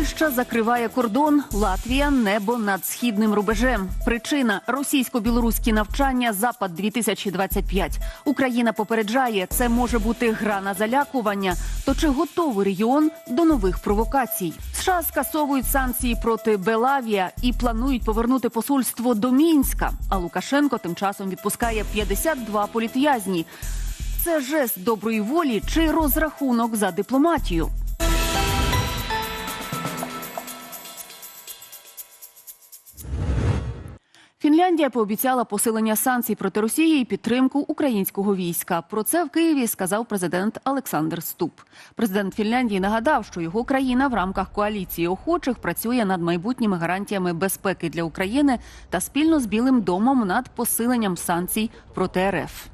Польща закриває кордон, Латвія небо над східним рубежем. Причина російсько-білоруські навчання Запад 2025 Україна попереджає, це може бути гра на залякування. То чи готовий регіон до нових провокацій? США скасовують санкції проти Белавія і планують повернути посольство до Мінська. А Лукашенко тим часом відпускає 52 політв'язні. Це жест доброї волі чи розрахунок за дипломатію? Фінляндія пообіцяла посилення санкцій проти Росії і підтримку українського війська. Про це в Києві сказав президент Олександр Ступ. Президент Фінляндії нагадав, що його країна в рамках коаліції охочих працює над майбутніми гарантіями безпеки для України та спільно з Білим домом над посиленням санкцій проти РФ.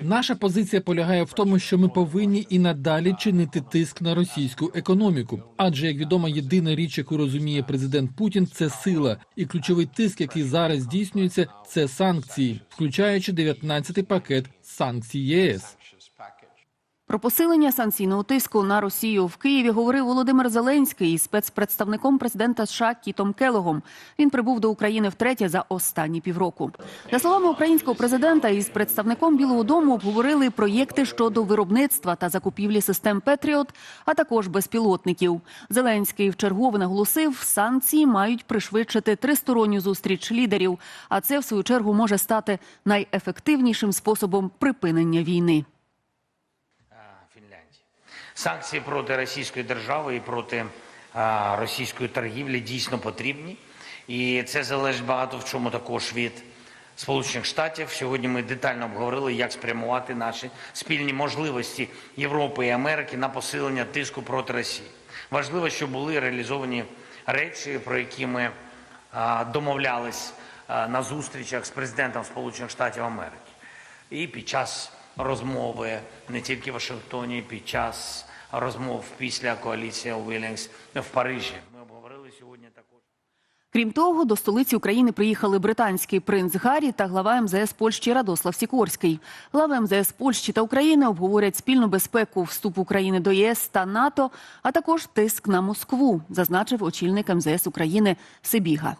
Наша позиція полягає в тому, що ми повинні і надалі чинити тиск на російську економіку. Адже як відомо, єдина річ, яку розуміє президент Путін, це сила, і ключовий тиск, який зараз здійснюється, це санкції, включаючи 19-й пакет санкцій ЄС. Про посилення санкційного тиску на Росію в Києві говорив Володимир Зеленський із спецпредставником президента США Кітом Келогом. Він прибув до України втретє за останні півроку. За словами українського президента, із представником Білого Дому обговорили проєкти щодо виробництва та закупівлі систем Петріот, а також безпілотників. Зеленський вчергове наголосив, санкції мають пришвидшити тристоронню зустріч лідерів. А це в свою чергу може стати найефективнішим способом припинення війни. Санкції проти російської держави і проти російської торгівлі дійсно потрібні. І це залежить багато в чому також від Сполучених Штатів. Сьогодні ми детально обговорили, як спрямувати наші спільні можливості Європи і Америки на посилення тиску проти Росії. Важливо, щоб були реалізовані речі, про які ми домовлялись на зустрічах з президентом Сполучених Штатів Америки. І під час розмови не тільки в Вашингтоні, під час розмов після коаліції Уілінгс в Парижі. Ми обговорили сьогодні також. Крім того, до столиці України приїхали британський принц Гаррі та глава МЗС Польщі Радослав Сікорський. Глави МЗС Польщі та України обговорять спільну безпеку вступу України до ЄС та НАТО, а також тиск на Москву, зазначив очільник МЗС України Сибіга.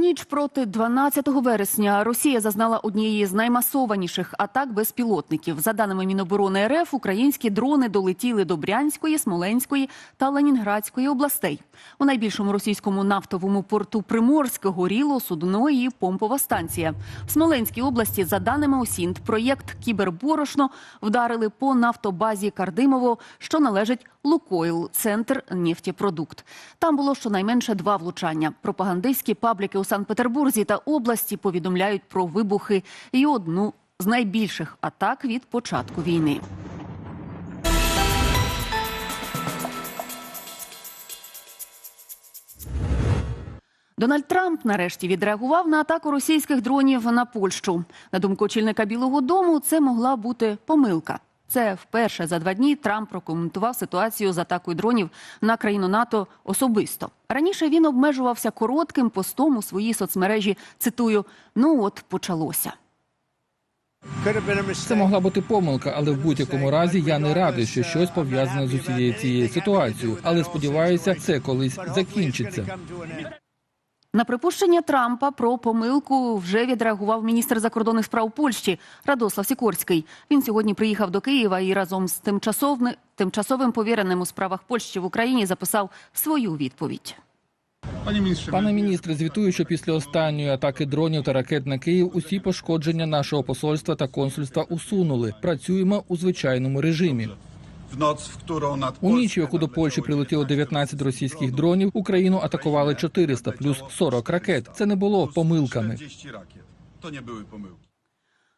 Ніч проти 12 вересня Росія зазнала однієї з наймасованіших атак безпілотників. За даними Міноборони РФ, українські дрони долетіли до Брянської, Смоленської та Ленінградської областей. У найбільшому російському нафтовому порту Приморське горіло судно і помпова станція. В Смоленській області, за даними ОСІНТ, проєкт Кіберборошно вдарили по нафтобазі Кардимово, що належить Лукойл, центр нефтєпродукт. Там було щонайменше два влучання. Пропагандистські пабліки у Санкт-Петербурзі та області повідомляють про вибухи і одну з найбільших атак від початку війни. Дональд Трамп нарешті відреагував на атаку російських дронів на Польщу. На думку очільника Білого Дому, це могла бути помилка. Це вперше за два дні Трамп прокоментував ситуацію з атакою дронів на країну НАТО особисто. Раніше він обмежувався коротким постом у своїй соцмережі. Цитую: ну от почалося. Це могла бути помилка, але в будь-якому разі я не радий, що щось пов'язане з усією цією ситуацією. Але сподіваюся, це колись закінчиться. На припущення Трампа про помилку вже відреагував міністр закордонних справ Польщі Радослав Сікорський. Він сьогодні приїхав до Києва і разом з тимчасовни- тимчасовим повіреним у справах Польщі в Україні записав свою відповідь. Пане міністре, звітую, що після останньої атаки дронів та ракет на Київ усі пошкодження нашого посольства та консульства усунули. Працюємо у звичайному режимі. У ніч, яку до Польщі прилетіло 19 російських дронів, Україну атакували 400 плюс 40 ракет. Це не було помилками. 40 rakiet. To nie były pomyłki.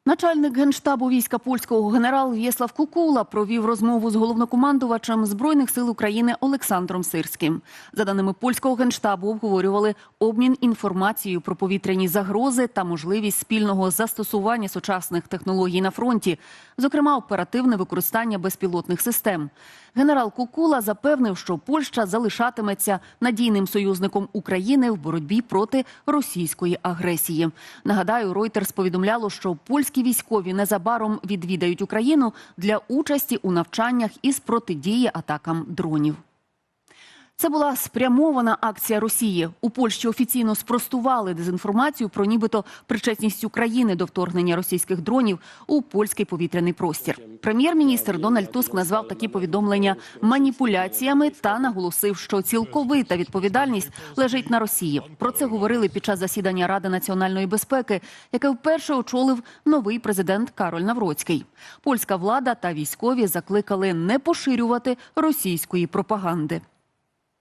Начальник генштабу війська польського генерал В'єслав Кукула провів розмову з головнокомандувачем збройних сил України Олександром Сирським. За даними польського генштабу, обговорювали обмін інформацією про повітряні загрози та можливість спільного застосування сучасних технологій на фронті, зокрема оперативне використання безпілотних систем. Генерал Кукула запевнив, що Польща залишатиметься надійним союзником України в боротьбі проти російської агресії. Нагадаю, Reuters повідомляло, що польські військові незабаром відвідають Україну для участі у навчаннях із протидії атакам дронів. Це була спрямована акція Росії. У Польщі офіційно спростували дезінформацію про нібито причетність України до вторгнення російських дронів у польський повітряний простір. Прем'єр-міністр Дональд Туск назвав такі повідомлення маніпуляціями та наголосив, що цілковита відповідальність лежить на Росії. Про це говорили під час засідання Ради національної безпеки, яке вперше очолив новий президент Кароль Навроцький. Польська влада та військові закликали не поширювати російської пропаганди.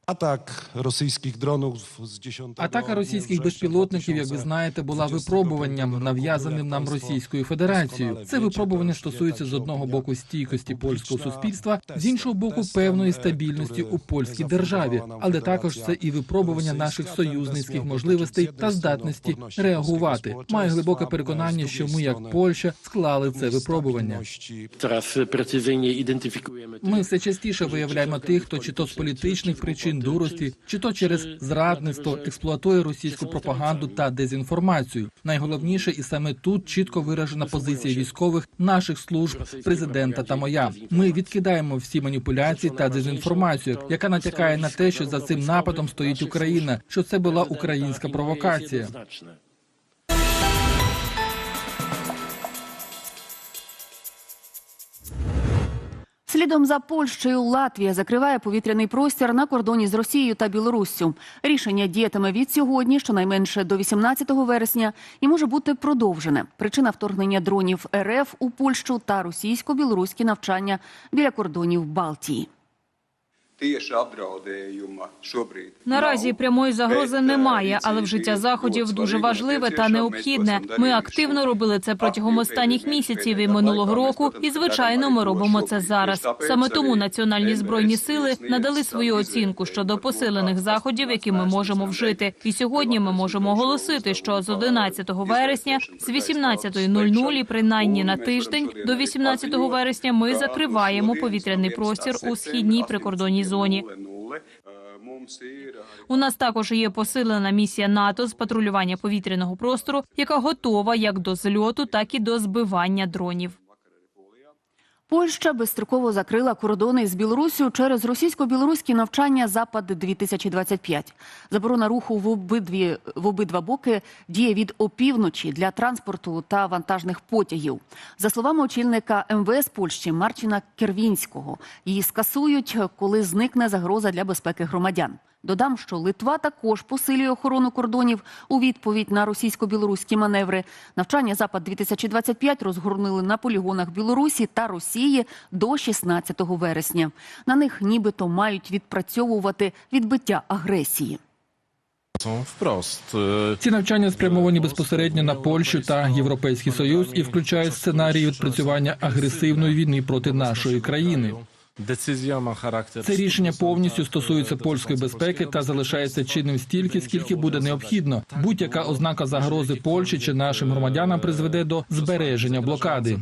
Atak rosyjskich dronów z 10 Атака російських безпілотників, як ви знаєте, була випробуванням, нав'язаним нам Російською Федерацією. Це випробування стосується з одного боку стійкості польського суспільства, з іншого боку певної стабільності у польській державі, але також це і випробування наших союзницьких можливостей та здатності реагувати. Маю глибоке переконання, що ми, як Польща, склали це випробування. Identyfikujemy Ми все частіше виявляємо тих, хто чи то з політичних причин дурості, чи то через зрадництво експлуатує російську пропаганду та дезінформацію. Найголовніше, і саме тут чітко виражена позиція військових наших служб, президента та моя. Ми відкидаємо всі маніпуляції та дезінформацію, яка натякає на те, що за цим нападом стоїть Україна, що це була українська провокація. Слідом за Польщею Латвія закриває повітряний простір на кордоні з Росією та Білоруссю. Рішення діятиме від сьогодні, щонайменше до 18 вересня, і може бути продовжене. Причина вторгнення дронів РФ у Польщу та російсько-білоруські навчання біля кордонів Балтії. Tieši apdraudējuma šobrīd. Наразі прямої загрози немає, але вжиття заходів дуже важливе та необхідне. Ми активно робили це протягом останніх місяців і минулого року. І звичайно, ми робимо це зараз. Саме тому національні збройні сили надали стабілізації, оцінку щодо посилених заходів, які ми можемо вжити. І сьогодні ми можемо оголосити, що з 11 вересня, з 18.00 і принаймні на тиждень до 18 вересня ми закриваємо повітряний простір у східній прикордонній зоні. У нас також є посилена місія НАТО з патрулювання повітряного простору, яка готова як до зльоту, так і до збивання дронів. Польща безстроково закрила кордони з Білоруссю через російсько-білоруські навчання Запад 2025 Заборона руху в обидві в обидва боки діє від опівночі для транспорту та вантажних потягів. За словами очільника МВС Польщі Марчина Кервінського, її скасують, коли зникне загроза для безпеки громадян. Додам, що Литва також посилює охорону кордонів у відповідь на російсько-білоруські маневри. Навчання Запад 2025 розгорнули на полігонах Білорусі та Росії до 16 вересня. На них нібито мають відпрацьовувати відбиття агресії. Ці навчання спрямовані безпосередньо на Польщу та Європейський Союз і включають сценарії відпрацювання агресивної війни проти нашої країни. Це рішення повністю стосується польської безпеки та залишається чинним стільки, скільки буде необхідно. Будь-яка ознака загрози Польщі чи нашим громадянам призведе до збереження блокади.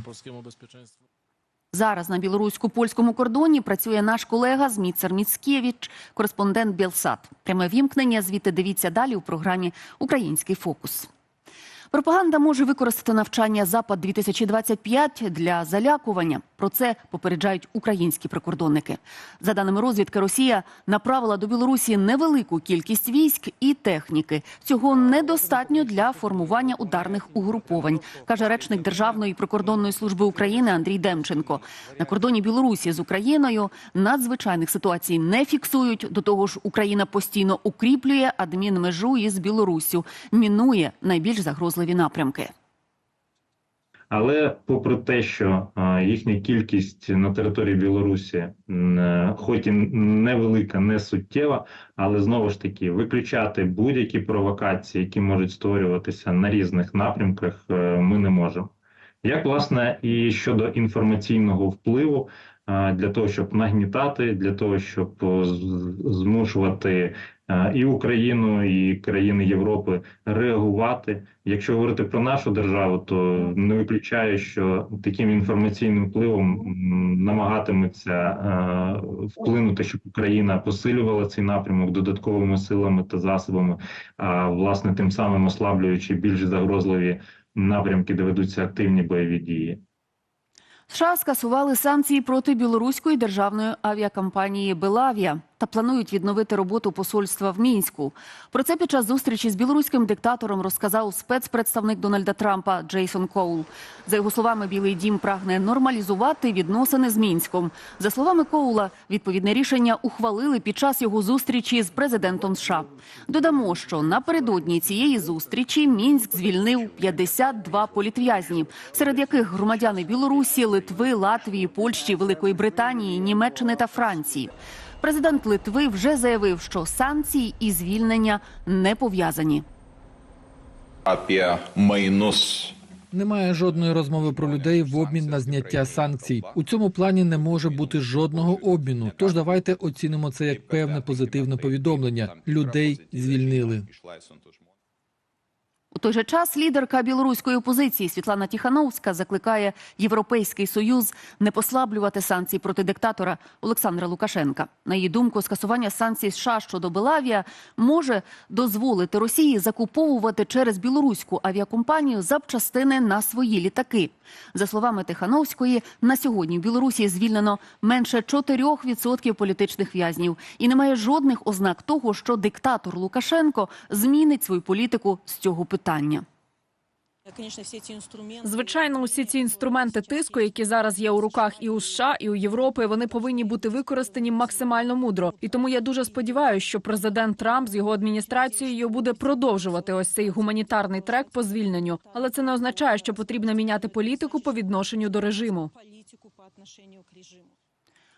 Зараз на білорусько-польському кордоні працює наш колега Зміцер Міцкевич, кореспондент Білсат. Пряме вімкнення звідти дивіться далі у програмі Український фокус. Пропаганда може використати навчання Запад 2025 для залякування. Про це попереджають українські прикордонники. За даними розвідки, Росія направила до Білорусі невелику кількість військ і техніки. Цього недостатньо для формування ударних угруповань, каже речник Державної прикордонної служби України Андрій Демченко. На кордоні Білорусі з Україною надзвичайних ситуацій не фіксують. До того ж, Україна постійно укріплює адмінмежу із Білоруссю, мінує найбільш загрозливі напрямки. Але попри те, що їхня кількість на території Білорусі, е, хоч і невелика, не суттєва, але знову ж таки виключати будь-які провокації, які можуть створюватися на різних напрямках, е, ми не можемо. як власне і щодо інформаційного впливу для того, щоб нагнітати, для того, щоб е, змушувати і Україну, і країни Європи реагувати. Якщо говорити про нашу державу, то не виключаю, що таким інформаційним впливом намагатиметься е, вплинути, щоб Україна посилювала цей напрямок додатковими силами та засобами, а власне тим самим ослаблюючи більш загрозливі напрямки, де ведуться активні бойові дії. США скасували санкції проти білоруської державної авіакомпанії Белавія та планують відновити роботу посольства в мінську. Про це під час зустрічі з білоруським диктатором розказав спецпредставник Дональда Трампа Джейсон Коул. За його словами, Білий Дім прагне нормалізувати відносини з мінськом. За словами Коула, відповідне рішення ухвалили під час його зустрічі з президентом США. Додамо, що напередодні цієї зустрічі мінськ звільнив 52 політв'язні, серед яких громадяни Білорусі, Литви, Латвії, Польщі, Великої Британії, Німеччини та Франції. Президент Литви вже заявив, що санкції і звільнення не пов'язані. Немає жодної розмови про людей в обмін на зняття санкцій. У цьому плані не може бути жодного обміну. Тож давайте оцінимо це як певне позитивне повідомлення. Людей звільнили. У той же час лідерка білоруської опозиції Світлана Тіхановська закликає Європейський союз не послаблювати санкції проти диктатора Олександра Лукашенка. На її думку, скасування санкцій США щодо Белавія може дозволити Росії закуповувати через білоруську авіакомпанію запчастини на свої літаки. За словами Тихановської, на сьогодні в Білорусі звільнено менше 4% політичних в'язнів, і немає жодних ознак того, що диктатор Лукашенко змінить свою політику з цього питання. Звичайно, усі ці інструменти тиску, які зараз є у руках і у США, і у Європи, вони повинні бути використані максимально мудро. І тому я дуже сподіваюся, що президент Трамп з його адміністрацією буде продовжувати ось цей гуманітарний трек по звільненню. Але це не означає, що потрібно міняти політику по відношенню до режиму.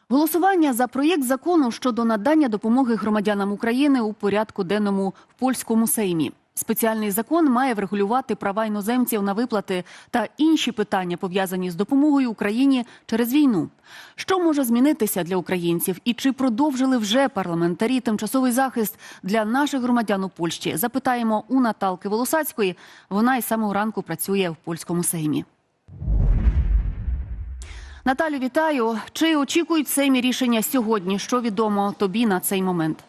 Голосування за проєкт закону щодо надання допомоги громадянам України у порядку денному в польському сеймі. Спеціальний закон має врегулювати права іноземців на виплати та інші питання пов'язані з допомогою Україні через війну. Що може змінитися для українців і чи продовжили вже парламентарі тимчасовий захист для наших громадян у Польщі? Запитаємо у Наталки Волосацької. Вона із самого ранку працює в польському сеймі. Наталю, вітаю. Чи очікують Сеймі рішення сьогодні? Що відомо тобі на цей момент?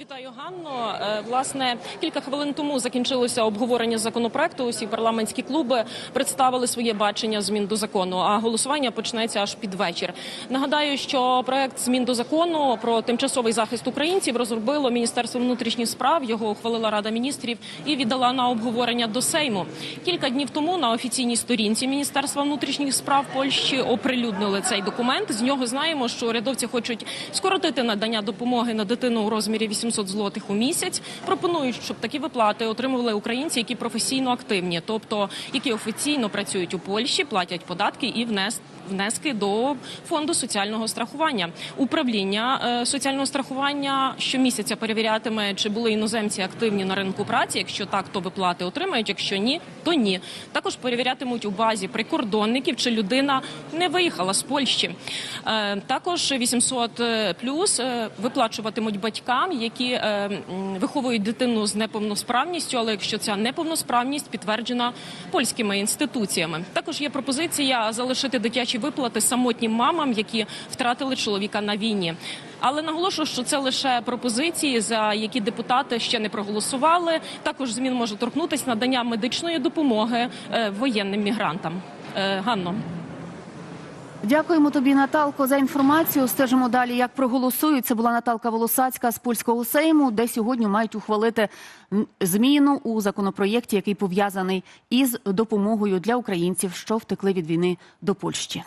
Вітаю, Ганно. Е, Власне, кілька хвилин тому закінчилося обговорення законопроекту. Усі парламентські клуби представили своє бачення змін до закону. А голосування почнеться аж під вечір. Нагадаю, що проект змін до закону про тимчасовий захист українців розробило Міністерство внутрішніх справ. Його ухвалила Рада міністрів і віддала на обговорення до Сейму. Кілька днів тому на офіційній сторінці Міністерства внутрішніх справ Польщі оприлюднили цей документ. З нього знаємо, що урядовці хочуть скоротити надання допомоги на дитину у розмірі 800 злотих у місяць. Пропонують, щоб такі виплати отримували українці, які професійно активні, тобто які офіційно працюють у Польщі, платять податки і внес внески до фонду соціального страхування. Управління е, соціального страхування щомісяця перевірятиме, чи були іноземці активні на ринку праці. Якщо так, то виплати отримають. Якщо ні, то ні. Також перевірятимуть у базі прикордонників, чи людина не виїхала з Польщі. Е, Також 800 плюс е, виплачуватимуть батькам, які е, виховують дитину з неповносправністю, але якщо ця неповносправність підтверджена польськими інституціями. Також є пропозиція залишити дитячі виплати самотнім мамам, які втратили чоловіка на війні. Але наголошую, що це лише пропозиції, за які депутати ще не проголосували. Також змін може торкнутися надання медичної допомоги е, воєнним мігрантам. Е, Ганно. Дякуємо тобі, Наталко, за інформацію. Стежимо далі, як проголосують. Це була Наталка Волосацька з польського сейму, де сьогодні мають ухвалити зміну у законопроєкті, який пов'язаний із допомогою для українців, що втекли від війни до Польщі.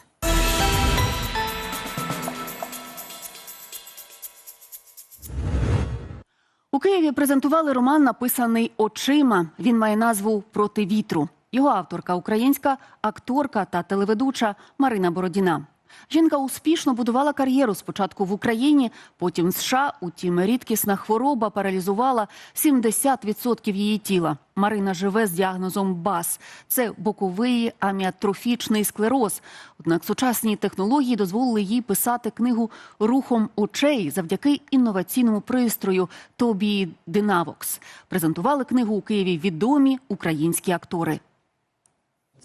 У Києві презентували роман, написаний очима. Він має назву Проти вітру. Його авторка українська акторка та телеведуча Марина Бородіна. Жінка успішно будувала кар'єру спочатку в Україні, потім в США. Утім, рідкісна хвороба паралізувала 70% її тіла. Марина живе з діагнозом БАС. Це боковий аміатрофічний склероз. Однак сучасні технології дозволили їй писати книгу рухом очей завдяки інноваційному пристрою Тобі Динавокс. Презентували книгу у Києві відомі українські актори.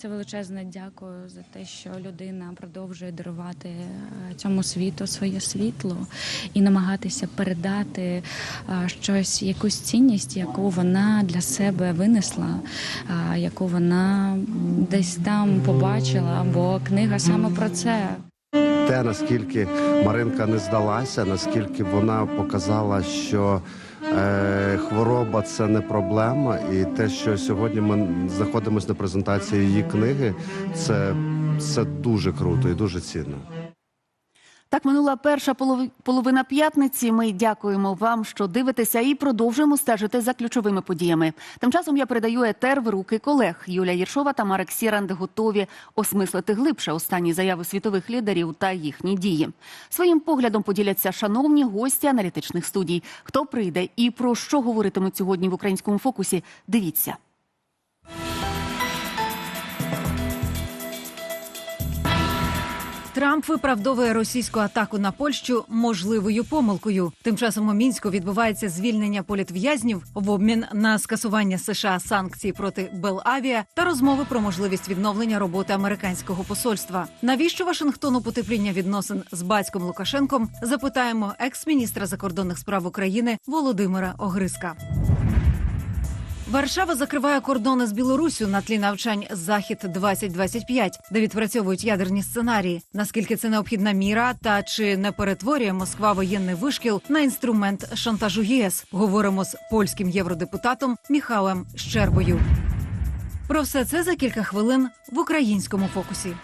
Це величезне дякую за те, що людина продовжує дарувати е, цьому світу своє світло і намагатися передати е, щось, якусь цінність, яку вона для себе винесла, е, яку вона десь там побачила, бо книга саме про це. Те, наскільки Маринка не здалася, наскільки вона показала, що е, хвороба це не проблема, і те, що сьогодні ми знаходимося на презентації її книги, це, це дуже круто і дуже цінно. Так минула перша половина п'ятниці. Ми дякуємо вам, що дивитеся, і продовжуємо стежити за ключовими подіями. Тим часом я передаю етер в руки колег. Юлія Єршова та Марек Сіранд готові осмислити глибше останні заяви світових лідерів та їхні дії. Своїм поглядом поділяться шановні гості аналітичних студій. Хто прийде і про що говоритимуть сьогодні в українському фокусі? Дивіться. Трамп виправдовує російську атаку на Польщу можливою помилкою. Тим часом у мінську відбувається звільнення політв'язнів в обмін на скасування США санкцій проти Белавіа та розмови про можливість відновлення роботи американського посольства. Навіщо Вашингтону потепління відносин з батьком Лукашенком? Запитаємо екс-міністра закордонних справ України Володимира Огриска. Варшава закриває кордони з Білоруссю на тлі навчань Захід 2025 де відпрацьовують ядерні сценарії. Наскільки це необхідна міра, та чи не перетворює Москва воєнний вишкіл на інструмент шантажу ЄС? Говоримо з польським євродепутатом Міхалем Щербою. Про все це за кілька хвилин в українському фокусі.